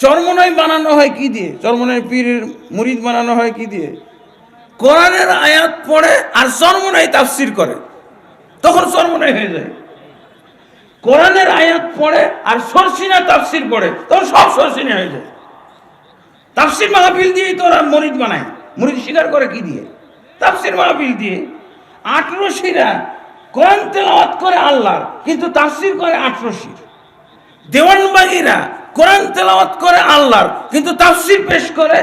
চরমনাই বানানো হয় কি দিয়ে? চর্মনয় পীরের মুরিদ বানানো হয় কি দিয়ে? কোরআনের আয়াত পড়ে আর চরমনাই তাফসির করে। তখন চরমনাই হয়ে যায়। কোরআনের আয়াত পড়ে আর সরসিনা তাফসির পড়ে। তখন সব সরসিনা হয়ে যায়। তাফসির মাহফিল দিয়েই তো ওরা মরিদ বানায়। মরিদ স্বীকার করে কি দিয়ে? তাফসির মাহফিল দিয়ে আটরশিরা কোরআন তেলাওয়াত করে আল্লাহর, কিন্তু তাফসির করে আটরশির দেওয়ানবাগিরা কোরআন তেলাওয়াত করে আল্লাহর, কিন্তু তাফসির পেশ করে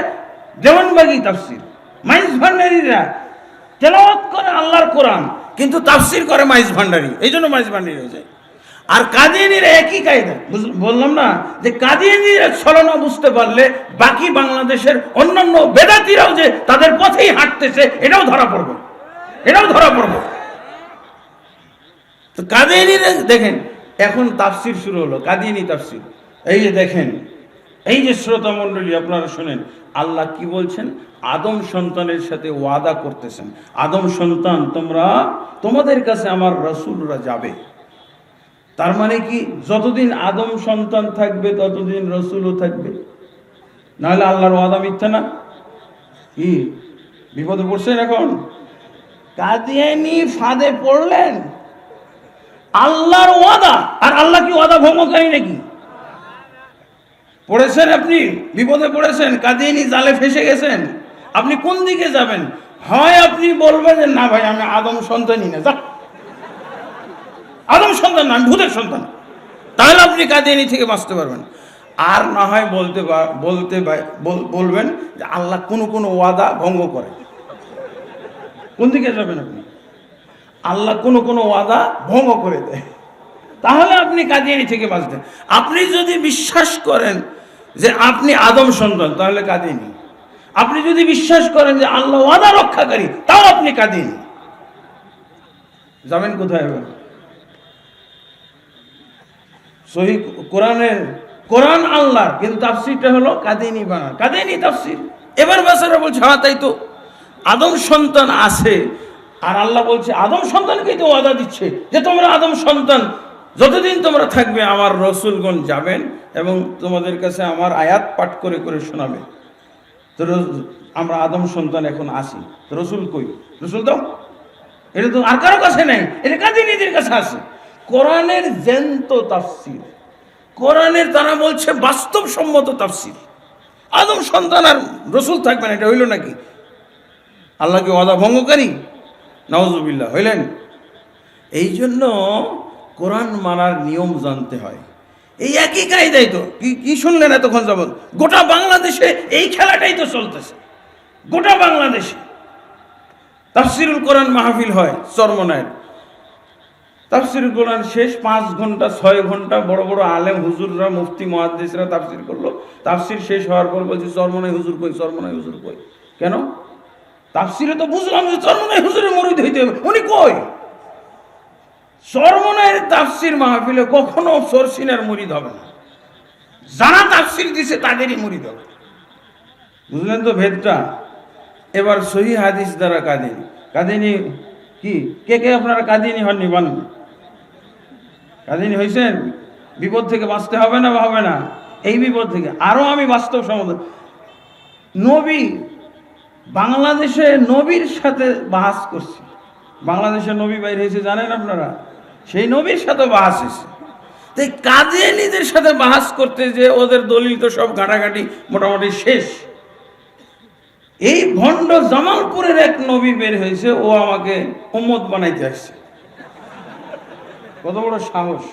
দেওয়ানবাগি তাফসির। মাইজ ভান্ডারীরা তেলাওয়াত করে আল্লাহর কোরআন, কিন্তু তাফসির করে মাইজ ভান্ডারি। এই জন্য মাইজ ভান্ডারি হয়ে যায় আর কাদিয়ানিরা একই কায়দা। বললাম না? যে কাদিয়ানিরা ছলনা বুঝতে পারলে বাকি বাংলাদেশের অন্যান্য বেদাতিরাও যে তাদের পথেই হাঁটতেছে, এটাও ধরা পড়বে। এটাও ধরা পড়বে। তো কাদিয়ানিরা দেখেন, এখন তাফসির শুরু হলো, কাদিয়ানি তাফসির। এই যে দেখেন, এই যে শ্রোতা মণ্ডলী, আপনারা শোনেন, আল্লাহ কি বলছেন? আদম সন্তানের সাথে ওয়াদা করতেছেন। আদম সন্তান, তোমরা, তোমাদের কাছে আমার রসুলরা যাবে। তার মানে কি, যতদিন আদম সন্তান থাকবে, ততদিন রসুলও থাকবে। নাহলে আল্লাহর ওয়াদা মিথ্যা না? কি? বিপদে পড়ছেন এখন? কাদিয়ানি ফাঁদে পড়লেন। আল্লাহর ওয়াদা, আর আল্লাহ কি ওয়াদা ভঙ্গকারী নাকি? পড়েছেন আপনি? বিপদে পড়েছেন কাদিয়ানি জালে ফেসে গেছেন। আপনি কোন দিকে যাবেন? হয় আপনি বলবেন যে, না ভাই, আমি আদম সন্তানই না, যা। আদম সন্তান না, আমি ভূতের সন্তান। তাহলে আপনি কাদিয়ানি থেকে বাঁচতে পারবেন। আর না হয় বলতে বলতে বল- বলবেন যে, আল্লাহ কোনো কোনো ওয়াদা ভঙ্গ করে। কোন দিকে যাবেন আপনি? আল্লাহ কোনো কোনো ওয়াদা ভঙ্গ করে দেয়। তাহলে আপনি কাদিয়ানি থেকে বাঁচতেন আপনি যদি বিশ্বাস করেন যে আপনি আদম সন্তান, তাহলে কাদিয়ানি আপনি যদি বিশ্বাস করেন যে আল্লাহ ওয়াদা রক্ষাকারী, তাও আপনি কাদিয়ানি যাবেন কোথায় এবার সহি কোরআনের কোরআন আল্লাহ কিন্তু তাফসিরটা হলো কাদিনী বাংলা কাদিনী তাফসির। এবার বেচারা বলছে হ্যাঁ তাই তো। আদম সন্তান আছে, আর আল্লাহ বলছে, আদম সন্তানকেই তো ওয়াদা দিচ্ছে যে তোমরা আদম সন্তান যতদিন তোমরা থাকবে, আমার রসুলগণ যাবেন এবং তোমাদের কাছে আমার আয়াত পাঠ করে করে শোনাবে। তো আমরা আদম সন্তান এখন আসি রসুল কই? রসুল তো? এটা তো আর কারও কাছে নেই। এটা কাজে নিজের কাছে আছে? কোরআনের জ্যান্ত তাফসির। কোরআনের তারা বলছে বাস্তবসম্মত তাফসির। আদম সন্তান আর রসুল থাকবেন, এটা হইল নাকি? আল্লাহকে ওয়াদা ভঙ্গকারী? নওয়াজুবিল্লাহ হইলেন? এই জন্য কোরআন মানার নিয়ম জানতে হয়। এই একই কায়দাই তো, কি শুনলেন এতক্ষণ যাবত গোটা বাংলাদেশে এই খেলাটাই তো চলতেছে। গোটা বাংলাদেশে। তাফসিরুল কোরআন মাহফিল হয় চরমনায়। তাফসিরুল কোরআন শেষ পাঁচ ঘণ্টা, ছয় ঘণ্টা বড় বড় আলেম হুজুররা, মুফতি মহাদ্দেশরা তাফসির করল। তাফসির শেষ হওয়ার পর বলছি চরমনাই হুজুর কই চরমনাই হুজুর কই? কেন? তাফসিরে তো বুঝলাম যে চরমনাই হুজুরের মরিদ হইতে হবে। উনি কই? চরমনায়ের তাফসির মাহফিলে কখনো সরসিনার মুরিদ হবে না। যারা তাফসির দিছে তাদেরই মুরিদ হবে। বুঝলেন তো ভেদটা? এবার সহি হাদিস দ্বারা কাদিনী। কাদিনী কি? কে কে আপনারা কাদিনী হননি বান কাদিনী হয়েছেন? বিপদ থেকে বাঁচতে হবে না হবে না? এই বিপদ থেকে। আরও আমি বাস্তব সমাধান। নবী বাংলাদেশে নবীর সাথে বাহাস করছি। বাংলাদেশে নবী বাইরে হয়েছে, জানেন আপনারা? সেই নবীর সাথে বাহাস হয়েছে। তাই কাদিয়ানিদের সাথে বাহাস করতে যে ওদের দলিল তো সব ঘাটাঘাটি মোটামুটি শেষ। এই ভণ্ড জামালপুরের এক নবী বের হয়েছে, ও আমাকে উম্মত বানাইতে আসছে। কত বড় সাহস।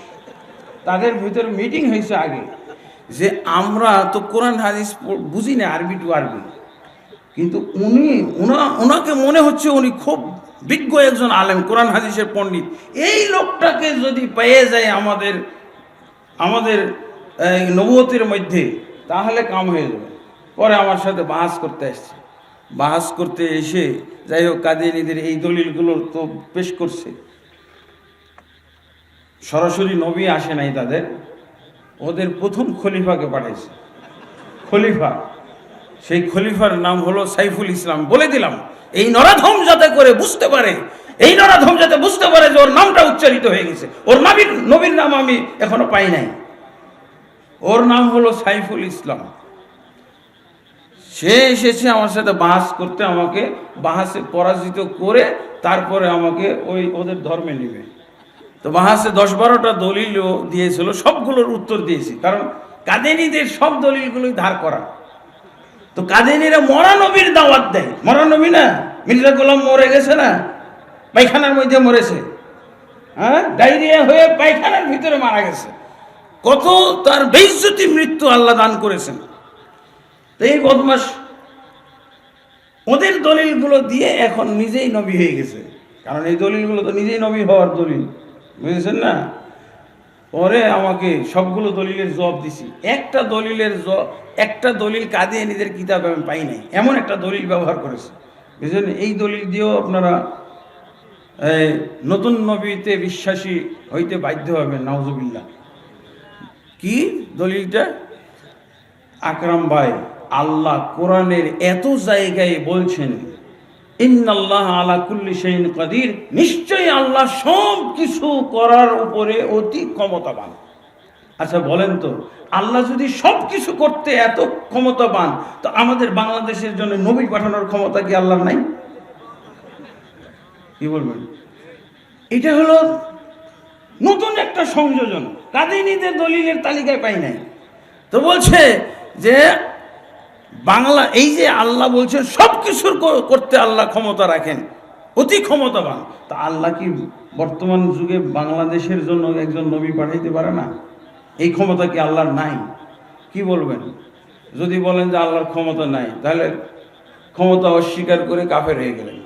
তাদের ভিতরে মিটিং হয়েছে আগে, যে আমরা তো কোরআন, হাদিস বুঝি না, আরবি টু আরবি। কিন্তু উনি ওনা ওনাকে মনে হচ্ছে উনি খুব বিজ্ঞ একজন আলেম, কোরআন হাদিসের পণ্ডিত। এই লোকটাকে যদি পেয়ে যায় আমাদের আমাদের, এই নবুয়তের মধ্যে, তাহলে কাম হয়ে যাবে। পরে আমার সাথে বাহাস করতে এসছে বাহাস করতে এসে যাই হোক, কাদিয়ানিদের এই দলিলগুলো তো পেশ করছে। সরাসরি নবী আসে নাই তাদের। ওদের প্রথম খলিফাকে পাঠাইছে। খলিফা। সেই খলিফার নাম হলো সাইফুল ইসলাম। বলে দিলাম, এই নরাধম যাতে করে বুঝতে পারে, এই নরাধম যাতে বুঝতে পারে যে ওর নামটা উচ্চারিত হয়ে গেছে, ওর নবীর নবীর নাম আমি এখনও পাই নাই। ওর নাম হলো সাইফুল ইসলাম। সে এসেছে আমার সাথে বাহাস করতে, আমাকে বাহাসে পরাজিত করে তারপরে আমাকে ওই ওদের ধর্মে নেবে। তো বাহাসে দশ বারোটা দলিলও দিয়েছিল, সবগুলোর উত্তর দিয়েছি, কারণ কাদেনীদের সব দলিলগুলোই ধার করা। তো কাদেনীরা মরা নবীর দাওয়াত দেয়? মরা নবী না? মির্জা গোলাম মরে গেছে না? পায়খানার মধ্যে মরেছে। হ্যাঁ? ডায়রিয়া হয়ে পায়খানার ভিতরে মারা গেছে। কত তার বেইজ্জতি মৃত্যু আল্লাহ দান করেছেন। তো এই বদমাস, ওদের দলিলগুলো দিয়ে এখন নিজেই নবী হয়ে গেছে। কারণ এই দলিলগুলো তো নিজেই নবী হওয়ার দলিল। বুঝেছেন না? পরে আমাকে সবগুলো দলিলের জবাব দিছি। একটা দলিলের একটা দলিল কাঁদিয়ে নিজের কিতাব আমি পাই নাই। এমন একটা দলিল ব্যবহার করেছে। বুঝলেন? এই দলিল দিয়েও আপনারা নতুন নবীতে বিশ্বাসী হইতে বাধ্য হবেন, নাউজুবিল্লাহ। কি দলিলটা? আকরাম ভাই, আল্লাহ কোরআনের এত জায়গায় বলছেন ইন্নাল্লাহ আলা কুল্লি শাইইন কাদির। নিশ্চয়ই আল্লাহ সব কিছু করার উপরে অতি ক্ষমতাবান। আচ্ছা বলেন তো, আল্লাহ যদি সব কিছু করতে এত ক্ষমতাবান, তো আমাদের বাংলাদেশের জন্য নবী পাঠানোর ক্ষমতা কি আল্লাহ নাই? কি বলবেন? এটা হলো নতুন একটা সংযোজন। কাদিনীদের দলিলের তালিকায় পাই নাই। তো বলছে যে বাংলা, এই যে আল্লাহ বলছেন সব কিছুর করতে আল্লাহ ক্ষমতা রাখেন। অতি ক্ষমতাবান। তা আল্লাহ কি বর্তমান যুগে বাংলাদেশের জন্য একজন নবী পাঠাইতে পারে না? এই ক্ষমতা কি আল্লাহর নাই? কি বলবেন? যদি বলেন যে আল্লাহর ক্ষমতা নাই, তাহলে ক্ষমতা অস্বীকার করে কাফের হয়ে গেলেন।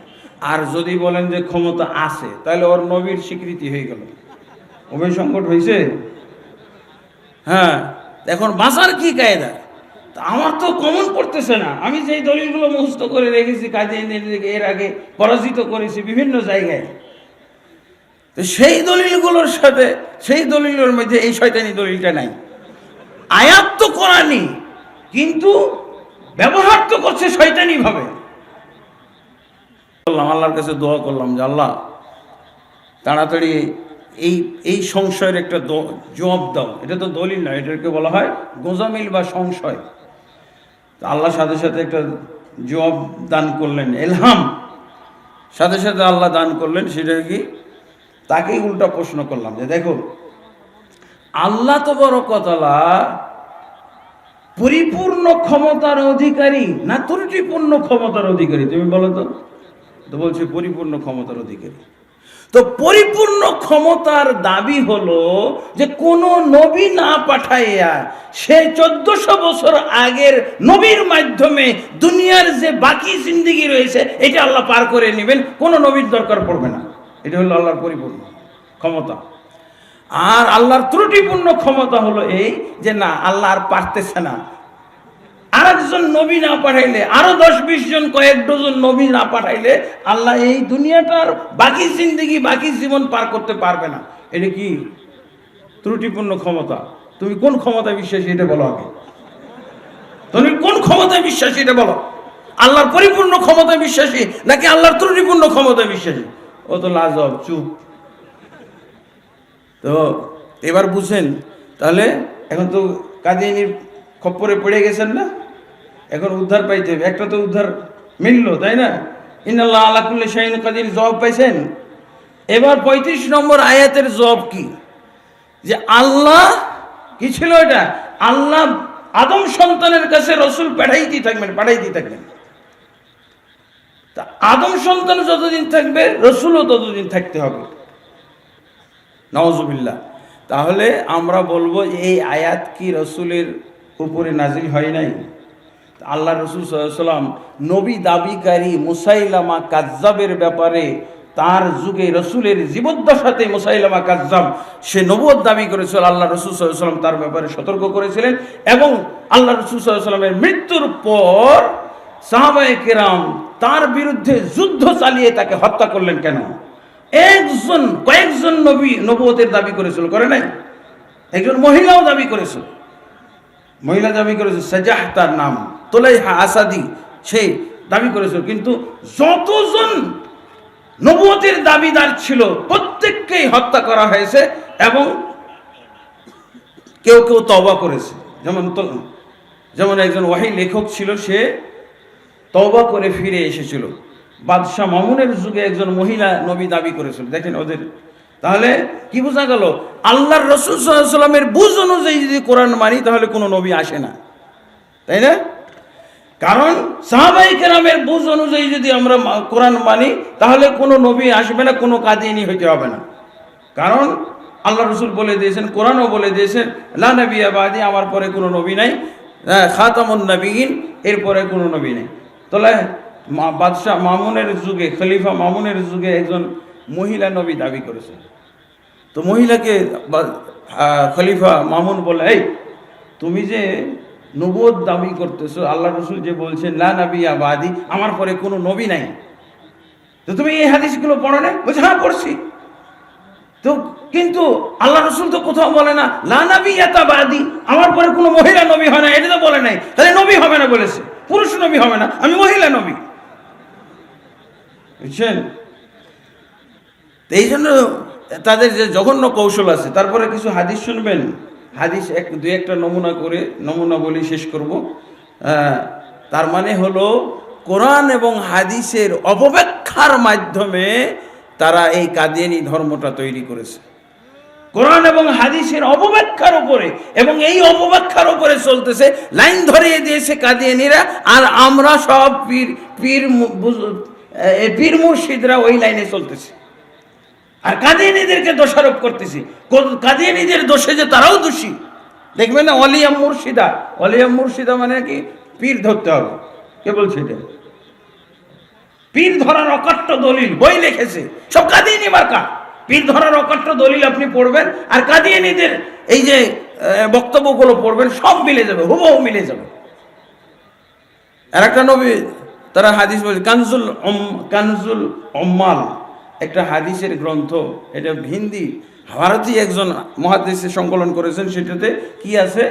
আর যদি বলেন যে ক্ষমতা আছে, তাহলে ওর নবীর স্বীকৃতি হয়ে গেল। উভয় সংকট হয়েছে হ্যাঁ। এখন বাঁচার কি কায়দা? আমার তো কমন পড়তেছে না। আমি যেই দলিলগুলো মুখস্থ করে রেখেছি, কাজে এর আগে পরাজিত করেছি বিভিন্ন জায়গায়। তো সেই দলিলগুলোর সাথে, সেই দলিলের মধ্যে এই শয়তানি দলিলটা নাই। আয়াত তো করানি কিন্তু ব্যবহার তো করছে শয়তানি ভাবে করলাম আল্লাহর কাছে দোয়া করলাম যে, আল্লাহ, তাড়াতাড়ি এই এই সংশয়ের একটা জবাব দাও। এটা তো দলিল নয় এটাকে বলা হয় গোজামিল বা সংশয়। আল্লাহ সাথে সাথে একটা জবাব দান করলেন, এলহাম। সাথে সাথে আল্লাহ দান করলেন, সেটা কি? তাকেই উল্টা প্রশ্ন করলাম যে, দেখো, আল্লাহ তো বড় কতলা পরিপূর্ণ ক্ষমতার অধিকারী না ত্রুটিপূর্ণ ক্ষমতার অধিকারী? তুমি বলো তো। তো বলছে পরিপূর্ণ ক্ষমতার অধিকারী। তো পরিপূর্ণ ক্ষমতার দাবি হলো যে কোন নবী না পাঠাইয়া সে চোদ্দশো বছর আগের নবীর মাধ্যমে দুনিয়ার যে বাকি জিন্দিগি রয়েছে, এটা আল্লাহ পার করে নেবেন। কোনো নবীর দরকার পড়বে না। এটা হলো আল্লাহর পরিপূর্ণ ক্ষমতা। আর আল্লাহর ত্রুটিপূর্ণ ক্ষমতা হলো এই যে না, আল্লাহ আর পারতেছে না। আর একজন নবী না পাঠাইলে, আরও দশ বিশ জন, কয়েক ডজন নবী না পাঠাইলে আল্লাহ এই দুনিয়াটার বাকি জিন্দগি, বাকি জীবন পার করতে পারবে না। এটা কি ত্রুটিপূর্ণ ক্ষমতা? তুমি কোন ক্ষমতায় বিশ্বাসী এটা বলো আগে। তুমি কোন ক্ষমতায় বিশ্বাসী এটা বলো। আল্লাহর পরিপূর্ণ ক্ষমতায় বিশ্বাসী নাকি আল্লাহর ত্রুটিপূর্ণ ক্ষমতায় বিশ্বাসী? ও তো লাজব চুপ। তো এবার বুঝেন, তাহলে এখন তো কাদিয়ানির খপ্পরে পড়ে গেছেন না? এখন উদ্ধার পাইতে হবে। একটা তো উদ্ধার মিললো, তাই না? ইনাল্লাহ আলাকুল্লি শাহিন কাদির, জবাব পাইছেন? এবার পঁয়ত্রিশ নম্বর আয়াতের জব কি? যে আল্লাহ, কি ছিল এটা? আল্লাহ আদম সন্তানের কাছে রসুল পাঠাইতেই থাকবেন পাঠাইতেই থাকবেন। তা আদম সন্তান যতদিন থাকবে, রসুলও ততদিন থাকতে হবে। নওয়াজুবিল্লাহ তাহলে আমরা বলব, এই আয়াত কি রসুলের উপরে নাজিল হয় নাই? আল্লাহ রসুল সাল্লাম নবী দাবিকারী মুসাইলামা কাজ্জাবের ব্যাপারে তার যুগে রসুলের জীবদ্দশাতে মুসাইলামা কাজ্জাব, সে নবদ দাবি করেছিল আল্লাহ রসুল সাল্লাম তার ব্যাপারে সতর্ক করেছিলেন এবং আল্লাহ রসুল সাল্লামের মৃত্যুর পর সাহাবায়ে কেরাম তার বিরুদ্ধে যুদ্ধ চালিয়ে তাকে হত্যা করলেন কেন? একজন, কয়েকজন নবী নবতের দাবি করেছিল, করে নাই? একজন মহিলাও দাবি করেছিল। মহিলা দাবি করেছে সাজাহ তার নাম। তোলাইহা আসাদি, সে দাবি করেছিল। কিন্তু যতজন নবতের দাবিদার ছিল, প্রত্যেককেই হত্যা করা হয়েছে এবং কেউ কেউ তবা করেছে। যেমন যেমন একজন ওয়াহি লেখক ছিল, সে তওবা করে ফিরে এসেছিল। বাদশাহ মামুনের যুগে একজন মহিলা নবী দাবি করেছিল। দেখেন ওদের। তাহলে কি বোঝা গেল? আল্লাহর রসুল সাল্লামের বুঝ অনুযায়ী যদি কোরআন মানি, তাহলে কোনো নবী আসে না। তাই না? কারণ সাহাবাই কেরামের বুঝ অনুযায়ী যদি আমরা কোরআন মানি তাহলে কোনো নবী আসবে না কোনো কাদিনী হইতে হবে না। কারণ আল্লাহ রসুল বলে দিয়েছেন কোরআনও বলে দিয়েছেন লা নবী আবাদি আমার পরে কোনো নবী নাই। আহ, খাতামুন নবীন এরপরে কোনো নবী নেই। তাহলে বাদশাহ মামুনের যুগে খলিফা মামুনের যুগে একজন মহিলা নবী দাবি করেছে। তো মহিলাকে খলিফা মামুন বলে এই তুমি যে নবদ দাবি করতেছো, আল্লাহ রসুল যে বলছেন, লা নবী আবাদি আমার পরে কোনো নবী নাই। তো তুমি এই হাদিসগুলো পড়ো না বলছে হ্যাঁ পড়ছি। তো কিন্তু আল্লাহ রসুল তো কোথাও বলে না, লা নবী আমার পরে কোনো মহিলা নবী হয় না, এটা তো বলে নাই। তাহলে নবী হবে না বলেছে, পুরুষ নবী হবে না, আমি মহিলা নবী। বুঝছেন? এই জন্য তাদের যে জঘন্য কৌশল আছে, তারপরে কিছু হাদিস শুনবেন। হাদিস এক দু একটা নমুনা করে, নমুনা বলে শেষ করব। তার মানে হলো, কোরআন এবং হাদিসের অপব্যাখ্যার মাধ্যমে তারা এই কাদিয়ানি ধর্মটা তৈরি করেছে। কোরআন এবং হাদিসের অপব্যাখ্যার উপরে এবং এই অপব্যাখ্যার উপরে চলতেছে, লাইন ধরিয়ে দিয়েছে কাদিয়ানিরা, আর আমরা সব পীর পীর পীর মুর্শিদরা ওই লাইনে চলতেছে। আর কাদিয়ানিদেরকে দোষারোপ করতেছি। কাদিয়ানিদের দোষে যে তারাও দোষী। দেখবেন না অলিয়াম মুর্শিদা। অলিয়াম মুর্শিদা মানে কি? পীর ধরতে হবে। কে বলছে এটা? পীর ধরার অকাট্য দলিল, বই লিখেছে। সব কাদিয়ানি মার্কা। পীর ধরার অকাট্য দলিল আপনি পড়বেন, আর কাদিয়ানিদের এই যে বক্তব্যগুলো পড়বেন, সব মিলে যাবে, হুবহু মিলে যাবে। আর একটা নবী, তারা হাদিস বলছে, কানজুল কানজুল অম্মাল একটা হাদিসের গ্রন্থ, এটা হিন্দি ভারতীয় একজন মহাদেশে সংকলন করেছেন, সেটাতে কি আছে।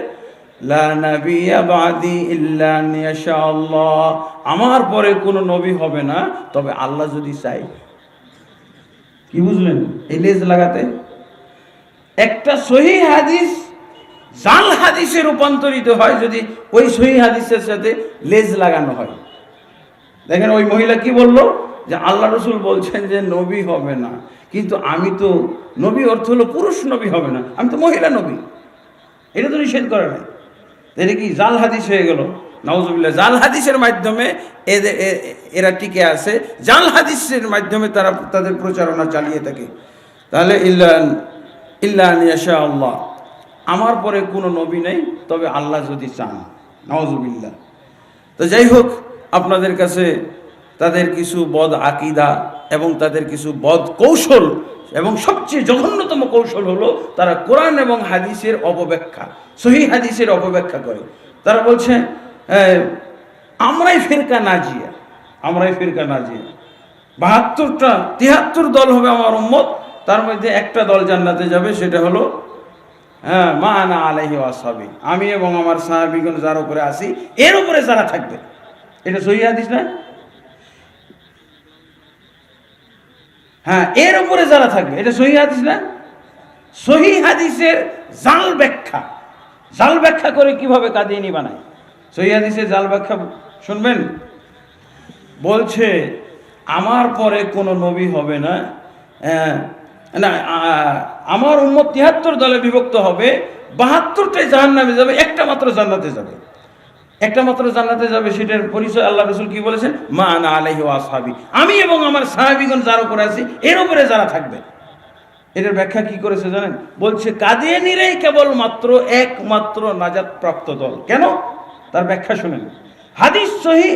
আমার পরে কোনো নবী হবে না, তবে আল্লাহ যদি চাই কি বুঝলেন? এই লেজ লাগাতে। একটা সহি হাদিস, জাল হাদিসে রূপান্তরিত হয় যদি ওই সহি হাদিসের সাথে লেজ লাগানো হয়। দেখেন ওই মহিলা কি বলল? যে আল্লাহ রসুল বলছেন যে নবী হবে না। কিন্তু আমি তো, নবী অর্থ হলো পুরুষ নবী হবে না। আমি তো মহিলা নবী। এটা তো নিষেধ করে নাই। এটা কি জাল হাদিস হয়ে গেল? নওয়াজবিল্লাহ জাল হাদিসের মাধ্যমে এদের এরা টিকে আছে। জাল হাদিসের মাধ্যমে তারা তাদের প্রচারণা চালিয়ে থাকে। তাহলে ইল্লান ইল্লান ইয়াশা আল্লাহ আমার পরে কোনো নবী নেই, তবে আল্লাহ যদি চান। নওয়াজবিল্লাহ তো যাই হোক, আপনাদের কাছে তাদের কিছু বদ আকিদা এবং তাদের কিছু বদ কৌশল এবং সবচেয়ে জঘন্যতম কৌশল হলো তারা কোরআন এবং হাদিসের অপব্যাখ্যা সহি হাদিসের অপব্যাখ্যা করে। তারা বলছে "এই, আমরাই ফিরকা নাজিয়া আমরাই ফিরকা নাজিয়া। বাহাত্তরটা তিয়াত্তর দল হবে আমার উম্মত তার মধ্যে একটা দল জান্নাতে যাবে সেটা হলো হ্যাঁ মা আনা আলাইহি ওয়াসাবি আমি এবং আমার সাহাবিগণ যার উপরে আসি এর উপরে যারা থাকবে। এটা সহি হাদিস না? হ্যাঁ এর উপরে যারা থাকবে এটা সহি হাদিস না? সহি হাদিসের জাল ব্যাখ্যা। জাল ব্যাখ্যা করে কীভাবে কাদিয়ানি বানায়? সহি হাদিসের জাল ব্যাখ্যা শুনবেন? বলছে আমার পরে কোনো নবী হবে না। আহ, না আমার উম্মত তিয়াত্তর দলে বিভক্ত হবে বাহাত্তরটাই জাহান্নামে যাবে একটা মাত্র জান্নাতে যাবে। একটা মাত্র জান্নাতে যাবে, সেটার পরিচয় আল্লাহ রসুল কি বলেছেন? মা না আলাইহি ওয়াসহাবি আমি এবং আমার সাহাবিগণ যার উপরে আছি, এর উপরে যারা থাকবে। এটার ব্যাখ্যা কি করেছে জানেন? বলছে, কাদিয়ানিরাই কেবল মাত্র একমাত্র নাজাত প্রাপ্ত দল। কেন? তার ব্যাখ্যা শুনেন। হাদিস সহি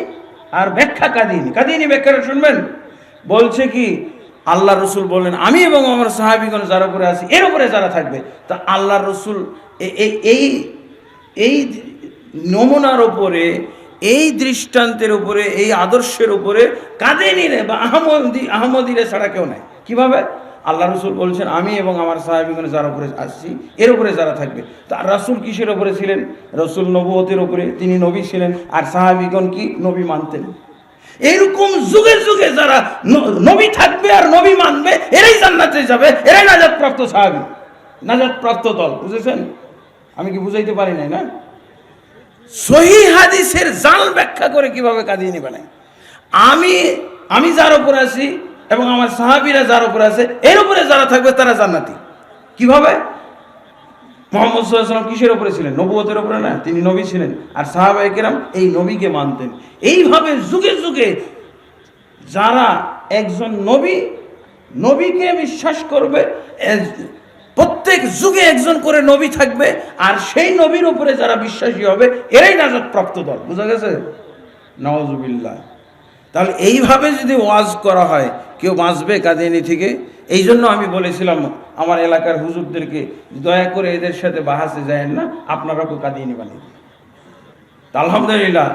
আর ব্যাখ্যা কাদিয়ানি। কাদিয়ানি ব্যাখ্যাটা শুনবেন? বলছে কি, আল্লাহ রসুল বললেন, আমি এবং আমার সাহাবিগণ যার উপরে আছি, এর উপরে যারা থাকবে। তা আল্লাহ রসুল এই এই নমুনার ওপরে এই দৃষ্টান্তের উপরে, এই আদর্শের উপরে কাঁদেনিরে বা আহমদি, আহমদিরে ছাড়া কেউ নাই কীভাবে? আল্লাহ রসুল বলছেন, আমি এবং আমার সাহাবিগণ যার উপরে আসছি, এর উপরে যারা থাকবে। তার রাসুল কিসের উপরে ছিলেন? রসুল নবুয়তের উপরে, তিনি নবী ছিলেন, আর সাহাবিগণ কি? নবী মানতেন। এরকম যুগে যুগে যারা নবী থাকবে আর নবী মানবে, এরাই জান্নাতে যাবে, এরাই নাজাত প্রাপ্ত সাহাবি। নাজাত প্রাপ্ত দল, বুঝেছেন? আমি কি বুঝাইতে পারি নাই না? সহি হাদিসের জাল ব্যাখ্যা করে কীভাবে কাদিয়ানি বানায়? আমি আমি যার উপর আছি এবং আমার সাহাবিরা যার উপর আছে, এর উপরে যারা থাকবে তারা জান্নাতি। কীভাবে? মোহাম্মদ সাল্লাম কিসের উপরে ছিলেন? নবুয়তের উপরে না? তিনি নবী ছিলেন। আর সাহাবাই কেরাম এই নবীকে মানতেন। এইভাবে যুগে যুগে যারা একজন নবী, নবীকে বিশ্বাস করবে প্রত্যেক যুগে একজন করে নবী থাকবে, আর সেই নবীর উপরে যারা বিশ্বাসী হবে, এরাই নাজাত প্রাপ্ত দল। বুঝা গেছে? নওয়াজুবিল্লাহ তাহলে এইভাবে যদি ওয়াজ করা হয়, কেউ বাঁচবে কাদিয়ানি থেকে? এই জন্য আমি বলেছিলাম, আমার এলাকার হুজুরদেরকে, দয়া করে এদের সাথে বাহাসে যায় না আপনারা কেউ কাদিয়ানি বানিয়ে আলহামদুলিল্লাহ,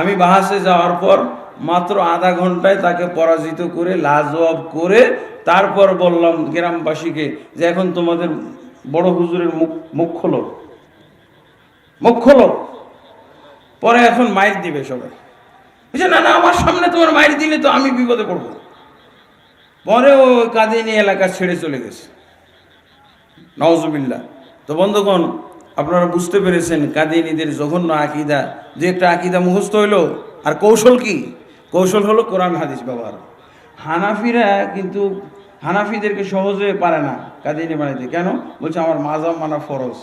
আমি বাহাসে যাওয়ার পর মাত্র আধা ঘন্টায় তাকে পরাজিত করে লাজবাব করে তারপর বললাম গ্রামবাসীকে যে এখন তোমাদের বড় হুজুরের মুখ মুখ খোলো। মুখ খোলো। পরে এখন মাইর দিবে সবাই। বুঝছে না না, আমার সামনে তোমার মাইর দিলে তো আমি বিপদে পড়ব। পরে ও কাদিনী এলাকা ছেড়ে চলে গেছে। নওয়াজুবিল্লাহ তো বন্ধুগণ, আপনারা বুঝতে পেরেছেন কাদিনীদের জঘন্য আকিদা। যে একটা আকিদা মুখস্থ হইল। আর কৌশল কি? কৌশল হলো কোরআন, হাদিস ব্যবহার। হানাফিরা কিন্তু হানাফিদেরকে সহজে পারে না কাদিনী বানাইতে। কেন? বলছে, আমার মাজাম মানা ফরজ।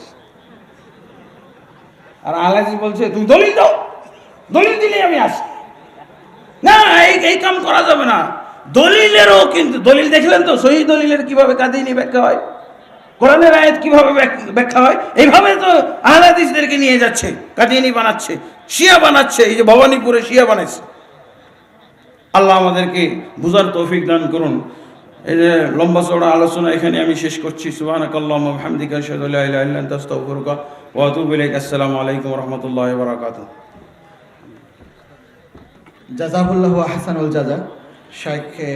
আর আলাজি বলছে, তুমি দলিল দাও। দলিল দিলে আমি আসি। না, এই এই কাম করা যাবে না। দলিলেরও কিন্তু, দলিল দেখলেন তো, সহি দলিলের কীভাবে কাদিনী ব্যাখ্যা হয়? কোরআনের আয়াত কীভাবে ব্যাখ্যা হয়? এইভাবে তো আহলাদিসদেরকে নিয়ে যাচ্ছে কাদিনী বানাচ্ছে। শিয়া বানাচ্ছে, এই যে ভবানীপুরে শিয়া বানাচ্ছে আল্লাহ আমাদেরকে বুঝার তৌফিক দান করুন। এই যে লম্বা চড়া আলোচনা এখানে আমি শেষ করছি। সুবহানাকাল্লাহ আলাইকুম জাজাহুল্লাহ আহসানুল জাজা, শাইখে